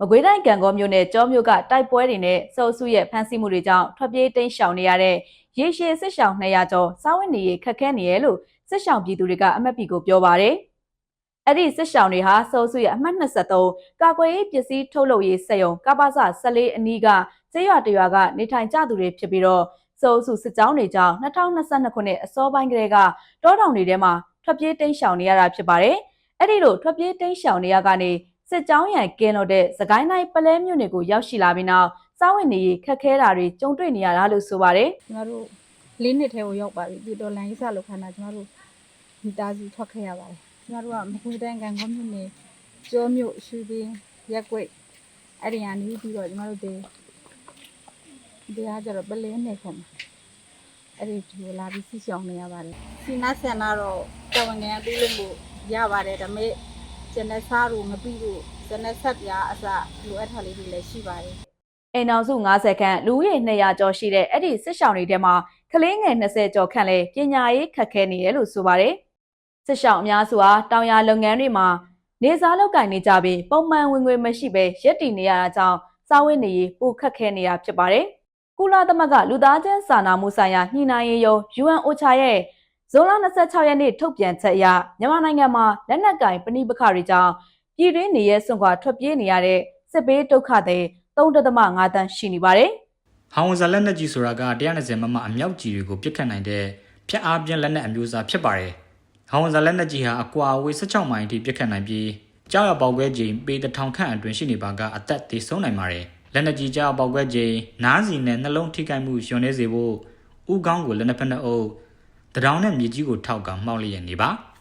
မကွေးတိုင်းကံကောမြို့နယ်ကျောမြို့ကတိုက်ပွဲတွေနဲ့စောစုရဲ့ဖမ်းဆီးမှုတွေကြောင့်ထွက်ပြေးတိမ်းရှောင်နေရတဲ့ရေရှည်စစ်ရှောင်200ကျော်စားဝတ်နေရေးခက်ခဲနေရလို့စစ်ရှောင်ပြည်သူတွေကအမတ်ပြည်ကိုပြောပါရယ်အဲ့ဒီစစ်ရှောင်တွေဟာစောစုရဲ့အမှတ်23ကာကွယ်ရေးပစ္စည်းထုတ်လုပ်ရေးစက်ရုံကပ္ပစ14အနီးကကျေးရွာတရွာကနေထိုင်ကြသူတွေဖြစ်ပြီးတော့စောစုစစ်ကြောင်းတွေကြောင့်2022ခုနှစ်အစောပိုင်းကတည်းကတောတောင်တွေထဲမှာထွက်ပြေးတိမ်းရှောင်နေရတာဖြစ်ပါတယ်အဲ့ဒီလိုထွက်ပြေးတိမ်းရှောင်နေရကနေ စစ်ကြောင်းရန်ကင်းလို့တဲ့သခိုင်းတိုင်းပလဲမြို့နယ်ကိုရောက်ရှိလာပြီးနောက်စားဝတ်နေရေးခက်ခဲတာတွေကြုံတွေ့နေရတာလို့ဆိုပါတယ်ကျမတို့လေးနှစ်ထဲကိုရောက်ပါပြီဒီတော်လန်ရေးစလောက်ခန္ဓာကျမတို့မိသားစုထွက်ခဲ့ရပါတယ်ကျမတို့ကမကွေးတိုင်းကံကောမြို့နယ်ကျောမြို့ရွှေပင်ရက်ကွက်အဲ့ဒီကနေပြီးတော့ကျမတို့ဒီဒီဟာကျတော့ပလဲနယ်ခေါ်မှာအဲ့ဒီဒီကိုလာပြီးစီဆောင်နေရပါတယ်စီနာဆန်တော့တဝန်ငယ်ပြီးလို့မို့ရပါတယ်ဒါပေမဲ့ ကျန်တဲ့စားတို့မပြီးလို့ကျန်တဲ့ဆက်ပြားအစလိုအပ်တာလေးတွေလည်းရှိပါတယ်အိမ်အောင်စု90ခန့်လူဦးရေ200ကျော်ရှိတဲ့အဲ့ဒီစစ်ရှောင်တွေထဲမှာကလေးငယ်20ကျော်ခန့်လည်းပညာရေးခက်ခဲနေတယ်လို့ဆိုပါတယ်စစ်ရှောင်အများစုဟာတောင်ယာလုပ်ငန်းတွေမှာနေစားလုပ်ကင်နေကြပြီးပုံမှန်ဝင်ငွေမရှိဘဲရက်တည်နေရတာကြောင့်စားဝတ်နေရေးပိုခက်ခဲနေတာဖြစ်ပါတယ်ကုလသမဂ္ဂလူသားချင်းစာနာမှုဆိုင်ရာညှိနှိုင်းရေးယုံ UNOCHA ရဲ့ ဇွန်လ26ရက်နေ့ထုတ်ပြန်ချက်အရမြန်မာနိုင်ငံမှာလက်နက်ကင်ပဋိပက္ခတွေကြောင့်ပြည်တွင်းနေရဲစွန့်ခွာထွက်ပြေးနေရတဲ့စစ်ဘေးဒုက္ခတွေ3.5တန်းရှိနေပါတယ်ဟောင်ဝဇာလက်နက်ကြီးဆိုတာက120မမအမြောက်ကြီးတွေကိုပြစ်ခတ်နိုင်တဲ့ဖျက်အားပြင်းလက်နက်အမျိုးအစားဖြစ်ပါတယ်။ဟောင်ဝဇာလက်နက်ကြီးဟာအကွာအဝေး16မိုင်အထိပြစ်ခတ်နိုင်ပြီးကြောက်ရပေါက်ကွဲချိန်ပေတစ်ထောင်ခန့်အတွင်းရှိနေပါကအသက်သေဆုံးနိုင်ပါတယ်။လက်နက်ကြီးကြောက်ရပေါက်ကွဲချိန်နားစီနဲ့နှလုံးထိခိုက်မှုလျော်နေစေဖို့ဥကောင်းကိုလက်နက်ဖက်နှအုပ် တရောင်နဲ့မြေကြီးကိုထောက်ကမှောက်လျက်နေပါ။